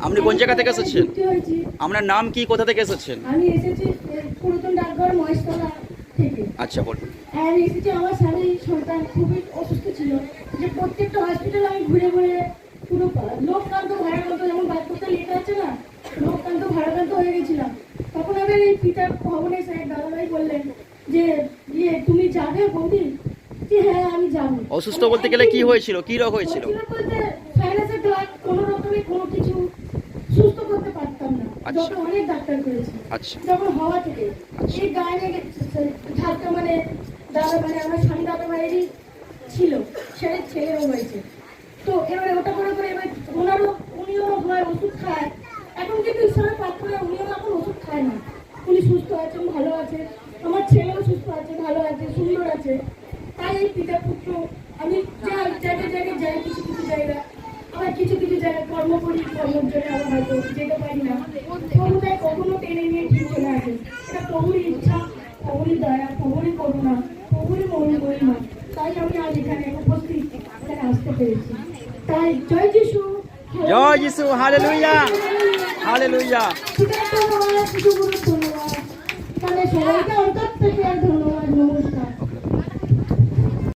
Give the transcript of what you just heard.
আপনি কোন জায়গা থেকে এসেছেন? আপনার নাম কি? কোথা থেকে এসেছেন? আমি এসেছি পুরাতন ডাকঘর মহেশতলা থেকে। আচ্ছা বলুন। আর এসেছি আমার স্বামী সন্তান খুবই অসুস্থ ছিল। যে প্রত্যেকটা হসপিটাল আমি ঘুরে ঘুরে পুরো পা- লোককান্ত ভাড়াকান্ত যেমন আছে না লোককান্ত ভাড়াকান্ত হয়ে গেছিলাম। তখন আমি এই পিতার ভবনে স্যার দাদাভাই বললেন যে ইয়ে তুমি যাবে বৌদি যে হ্যাঁ আমি যাব। অসুস্থ বলতে গেলে কি হয়েছিল? কি রোগ হয়েছিল? কোনো রকমে কোনো কিছু সুস্থ করতে পারতাম না আচ্ছা। অনেক ডাক্তার করেছি আচ্ছা। যখন হওয়া থেকে আচ্ছা। এই গায়ে ঝাড়টা মানে দাদা মানে আমার স্বামী দাদা ভাইয়েরই ছিল সেটা ছেলেরও হয়েছে। তো এবারে ওটা করে করে এবার ওনারও উনিও হয় ওষুধ খায়। এখন কিন্তু ঈশ্বরের প্রার্থনা উনিও এখন ওষুধ খায় না। উনি সুস্থ আছেন ভালো আছে আমার ছেলেও সুস্থ আছে ভালো আছে সুন্দর আছে। তাই এই পিতা পুত্র আমি জায়গায় জায়গায় যাই কিছু কিছু জায়গা আবার কিছু কিছু জায়গায় কর্ম করি কর্মের জন্য আবার হয়তো যেতে পারি না আসে এটা প্রভুরই ইচ্ছা প্রভুরই দয়া প্রভুরই করুণা প্রভুরই মহিমা। তাই আমি আজ এখানে উপস্থিত এখানে আসতে পেরেছি। তাই জয় যিশু। জয় যিশু হালেলুইয়া হালেলুইয়া ঠিক আছে ধন্যবাদ তাহলে সবাইকে অন্তর থেকে ধন্যবাদ নমস্কার।